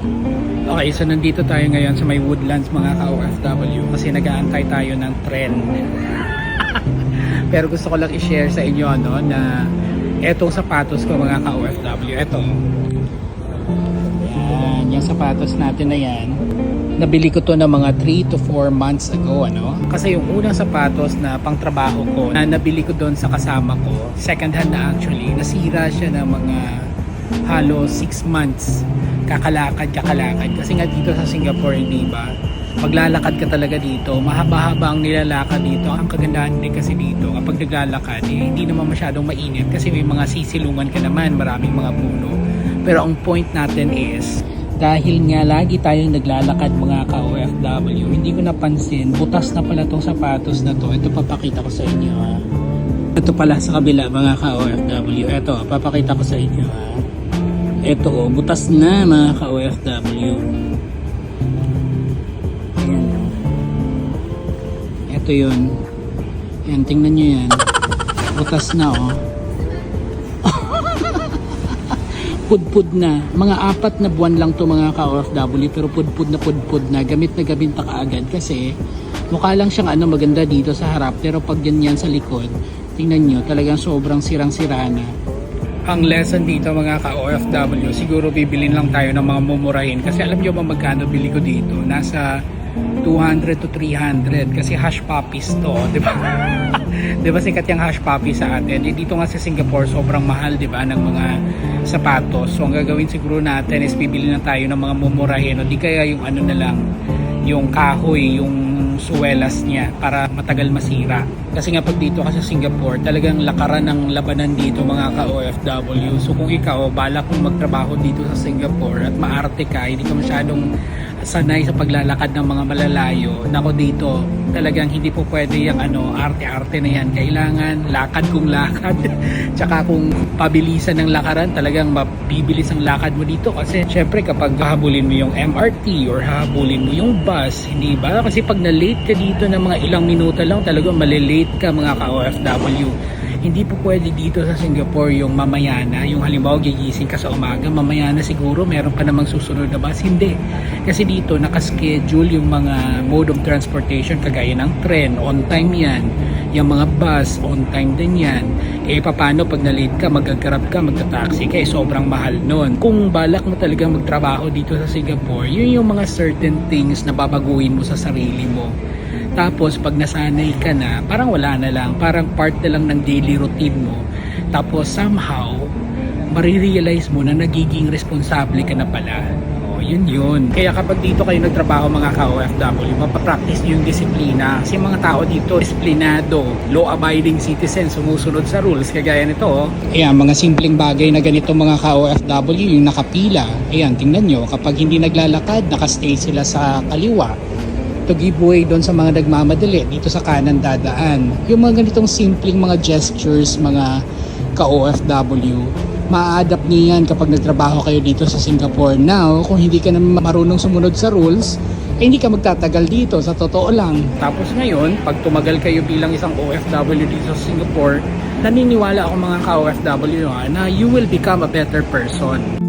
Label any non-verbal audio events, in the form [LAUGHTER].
Okay, so nandito tayo ngayon sa may Woodlands mga ka-OFW kasi nag-aantay tayo ng tren. [LAUGHS] Pero gusto ko lang i-share sa inyo ano, na etong sapatos ko mga ka-OFW. Eto. Yan, yung sapatos natin na yan. Nabili ko to ng mga 3 to 4 months ago ano. Kasi yung unang sapatos na pang trabaho ko na nabili ko doon sa kasama ko, second hand na actually, nasira siya ng mga halo 6 months. Kakalakad kakalakad. Kasi nga dito sa Singapore hindi ba? Maglalakad ka talaga dito. Mahaba-haba ang nilalakad dito. Ang kagandahan din kasi dito kapag naglalakad eh, hindi naman masyadong mainit kasi may mga sisilungan ka naman maraming mga puno. Pero ang point natin is dahil nga lagi tayong naglalakad mga ka-OFW hindi ko napansin butas na pala tong sapatos na to. Ito papakita ko sa inyo ha? Ito pala sa kabila mga ka-OFW ito papakita ko sa inyo ha ito oh, butas na mga ka-OFW. Ayan oh. Ito yun. Ayan, tingnan nyo yan. Butas na oh. [LAUGHS] pudpud na. Mga apat na buwan lang to mga ka-OFW pero pudpud na pudpud na. Gamit na gamit na kaagad kasi mukha lang siyang ano maganda dito sa harap pero pag ganyan sa likod, tingnan nyo talagang sobrang sirang-sira na ang lesson dito mga ka-OFW, siguro bibilin lang tayo ng mga mumurahin kasi alam nyo ba magkano bili ko dito? Nasa 200 to 300 kasi hash puppies to, di ba? [LAUGHS] di ba sikat yung hash puppy sa atin? Eh, dito nga sa Singapore, sobrang mahal, di ba, ng mga sapatos. So, ang gagawin siguro natin is bibili na tayo ng mga mumurahin o di kaya yung ano na lang, yung kahoy, yung suwelas niya para matagal masira. Kasi nga pag dito ka sa Singapore, talagang lakaran ng labanan dito mga ka-OFW. So kung ikaw, balak mong magtrabaho dito sa Singapore at maarte ka, hindi ka masyadong sanay sa paglalakad ng mga malalayo, nako dito, talagang hindi po pwede yung ano, arte-arte na yan. Kailangan lakad kung lakad. [LAUGHS] Tsaka kung pabilisan ng lakaran, talagang mabibilis ang lakad mo dito. Kasi syempre kapag hahabulin mo yung MRT or hahabulin mo yung bus, hindi ba? Kasi pag na-late ka dito ng mga ilang minuto lang, talagang malilate ka mga ka-OFW hindi po pwede dito sa Singapore yung mamaya na, yung halimbawa gigising ka sa umaga, mamaya na siguro meron pa namang susunod na bus. Hindi. Kasi dito nakaschedule yung mga mode of transportation kagaya ng tren, on time yan. Yung mga bus, on time din yan. Eh paano pag na-late ka, mag-grab ka, magta-taxi ka, eh, sobrang mahal nun. Kung balak mo talaga magtrabaho dito sa Singapore, yun yung mga certain things na babaguhin mo sa sarili mo. Tapos pag nasanay ka na, parang wala na lang, parang part na lang ng daily routine mo. Tapos somehow, marirealize mo na nagiging responsable ka na pala. Yun yun. Kaya kapag dito kayo nagtrabaho mga ka-OFW, mapapractice yung disiplina. Kasi mga tao dito, disiplinado, law-abiding citizen, sumusunod sa rules. Kagaya nito, oh. Ayan, mga simpleng bagay na ganito mga ka-OFW, yung nakapila. Ayan, tingnan nyo, kapag hindi naglalakad, nakastay sila sa kaliwa to give way doon sa mga nagmamadali dito sa kanan dadaan. Yung mga ganitong simpleng mga gestures, mga ka-OFW, ma-adapt niyo yan kapag nagtrabaho kayo dito sa Singapore. Now, kung hindi ka naman marunong sumunod sa rules, eh, hindi ka magtatagal dito, sa totoo lang. Tapos ngayon, pag tumagal kayo bilang isang OFW dito sa Singapore, naniniwala ako mga ka-OFW ha, na you will become a better person.